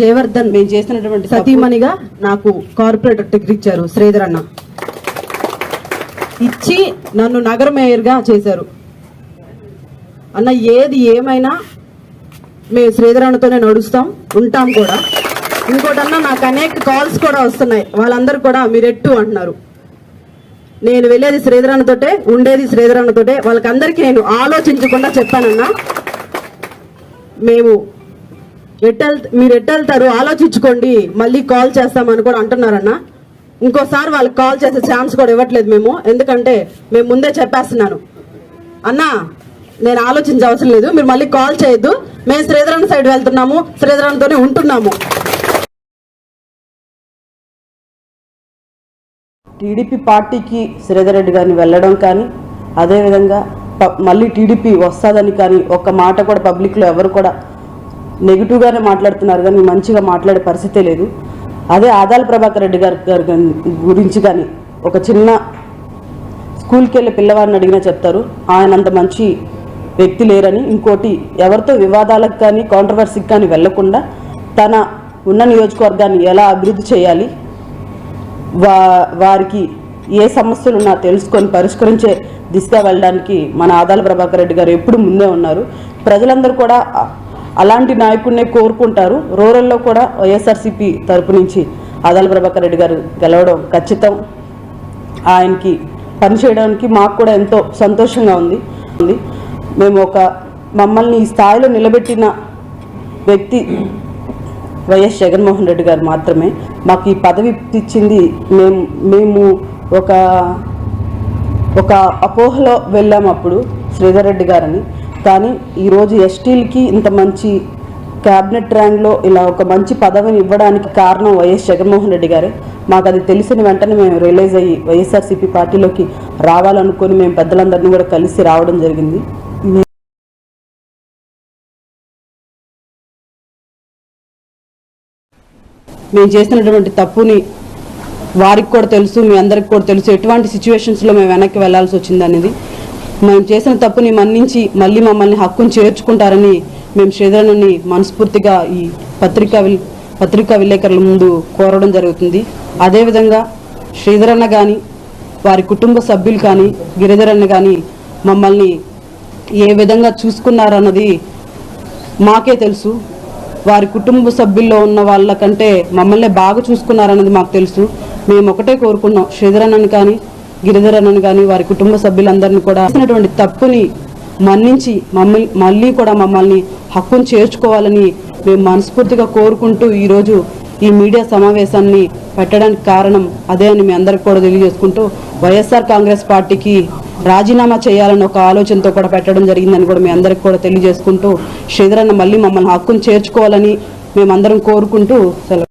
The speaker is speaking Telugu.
జయవర్ధన్ మేము చేసినటువంటి సతీమణిగా నాకు కార్పొరేటర్ టికెట్ ఇచ్చారు శ్రీధర్ అన్న. ఇచ్చి నన్ను నగర మేయర్గా చేశారు. అన్న ఏది ఏమైనా మేము శ్రీధర్ అన్నతోనే నడుస్తాం ఉంటాం కూడా. ఇంకోటన్నా నాకు అనేక కాల్స్ కూడా వస్తున్నాయి. వాళ్ళందరూ కూడా మీరెట్టు అంటున్నారు. నేను వెళ్ళేది శ్రీధర్ అన్నతోటే ఉండేది శ్రీధర్ అన్నతోటే. వాళ్ళకందరికీ నేను ఆలోచించకుండా చెప్పానన్నా మేము ఎట్టెల్ మీరు ఎట్టెళ్తారు? ఆలోచించుకోండి. మళ్ళీ కాల్ చేస్తామని కూడా అంటున్నారన్న. ఇంకోసారి వాళ్ళకి కాల్ చేసే ఛాన్స్ కూడా ఇవ్వట్లేదు మేము. ఎందుకంటే మేము ముందే చెప్పేస్తున్నాను. అన్నా నేను ఆలోచించే అవసరం లేదు. మీరు మళ్ళీ కాల్ చేయొద్దు. మేము శ్రీధరన్ సైడ్ వెళ్తున్నాము. శ్రీధరన్తోనే ఉంటున్నాము. టీడీపీ పార్టీకి శ్రీధర్ రెడ్డి గారిని వెళ్ళడం కానీ అదేవిధంగా ప- మళ్ళీ టీడీపీ వస్తుందని కానీ ఒక్క మాట కూడా పబ్లిక్లో ఎవరు కూడా నెగిటివ్గానే మాట్లాడుతున్నారు కానీ మంచిగా మాట్లాడే పరిస్థితే లేదు. అదే ఆదాల ప్రభాకర్ రెడ్డి గారి గారి గురించి కానీ ఒక చిన్న స్కూల్కి వెళ్ళే పిల్లవాడిని అడిగినా చెప్తారు. ఆయన అంత మంచి వ్యక్తి లేరని. ఇంకోటి ఎవరితో వివాదాలకు కానీ కాంట్రవర్సీకి కానీ వెళ్ళకుండా తన ఉన్న నియోజకవర్గాన్ని ఎలా అభివృద్ధి చేయాలి వా వారికి ఏ సమస్యలు ఉన్నా తెలుసుకొని పరిష్కరించే దిశగా వెళ్ళడానికి మన ఆదాల ప్రభాకర్ రెడ్డి గారు ఎప్పుడు ముందే ఉన్నారు. ప్రజలందరూ కూడా అలాంటి నాయకుడినే కోరుకుంటారు. రూరల్లో కూడా వైఎస్ఆర్సీపీ తరపు నుంచి ఆదాల ప్రభాకర్ రెడ్డి గారు గెలవడం ఖచ్చితం. ఆయనకి పనిచేయడానికి మాకు కూడా ఎంతో సంతోషంగా ఉంది. మేము ఒక మమ్మల్ని ఈ స్థాయిలో నిలబెట్టిన వ్యక్తి వైఎస్ జగన్మోహన్ రెడ్డి గారు మాత్రమే. మాకు ఈ పదవి ఇచ్చింది మేము మేము ఒక ఒక అపోహలో వెళ్ళాము అప్పుడు శ్రీధర్ రెడ్డి గారని. కానీ ఈరోజు ఎస్టీలకి ఇంత మంచి క్యాబినెట్ ర్యాంక్లో ఇలా ఒక మంచి పదవిని ఇవ్వడానికి కారణం వైఎస్ జగన్మోహన్ రెడ్డి గారే. మాకు అది తెలిసిన వెంటనే మేము రియలైజ్ అయ్యి వైఎస్ఆర్సీపీ పార్టీలోకి రావాలనుకుని మేము పెద్దలందరినీ కూడా కలిసి రావడం జరిగింది. మేము చేసినటువంటి తప్పుని వారికి కూడా తెలుసు మీ అందరికి కూడా తెలుసు. ఎటువంటి సిచ్యువేషన్స్లో మేము వెనక్కి వెళ్ళాల్సి వచ్చింది అనేది మేము చేసిన తప్పుని మన్నించి మళ్ళీ మమ్మల్ని హక్కును చేర్చుకుంటారని మేము శ్రీధరుని మనస్ఫూర్తిగా ఈ పత్రికా విల్ పత్రికా విలేకరుల ముందు కోరడం జరుగుతుంది. అదేవిధంగా శ్రీధరన్న కానీ వారి కుటుంబ సభ్యులు కానీ గిరిధరన్న కానీ మమ్మల్ని ఏ విధంగా చూసుకున్నారన్నది మాకే తెలుసు. వారి కుటుంబ సభ్యుల్లో ఉన్న వాళ్ళకంటే మమ్మల్ని బాగా చూసుకున్నారన్నది మాకు తెలుసు. మేము ఒకటే కోరుకున్నాం. శ్రీధరన్నని కానీ గిరిధరన్నని కానీ వారి కుటుంబ సభ్యులందరినీ కూడా చేసినటువంటి తప్పుని మన్నించి మమ్మల్ని మళ్ళీ కూడా మమ్మల్ని హక్కును చేర్చుకోవాలని మేము మనస్ఫూర్తిగా కోరుకుంటూ ఈరోజు ఈ మీడియా సమావేశాన్ని పెట్టడానికి కారణం అదే అని మీ అందరికి కూడా తెలియజేసుకుంటూ వైఎస్ఆర్ కాంగ్రెస్ పార్టీకి రాజీనామా చేయాలని ఒక ఆలోచనతో కూడా పెట్టడం జరిగిందని కూడా మీ అందరికి కూడా తెలియజేసుకుంటూ శ్రీధరన్న మళ్ళీ మమ్మల్ని హక్కును చేర్చుకోవాలని మేమందరం కోరుకుంటూ సెలవు.